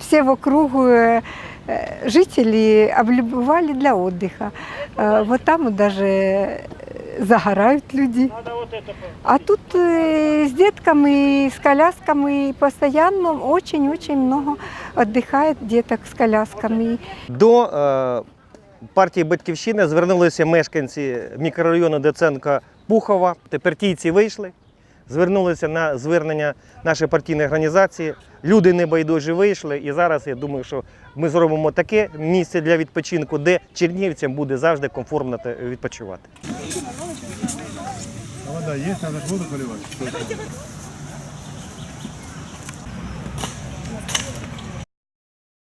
все вокруг э, э, жители облюбовали для отдыха. Э, Вот там вот даже э, загорают люди. А тут э, с детками, с колясками постоянно очень-очень много отдыхает деток с колясками. До е, партії Батьківщина звернулися мешканці мікрорайону Доценка Пухова. Тепер тійці вийшли, звернулися на звернення нашої партійної організації. Люди небайдужі вийшли. І зараз я думаю, що ми зробимо таке місце для відпочинку, де чернівцям буде завжди комфортно відпочивати. Вода є, надо ж воду поливать.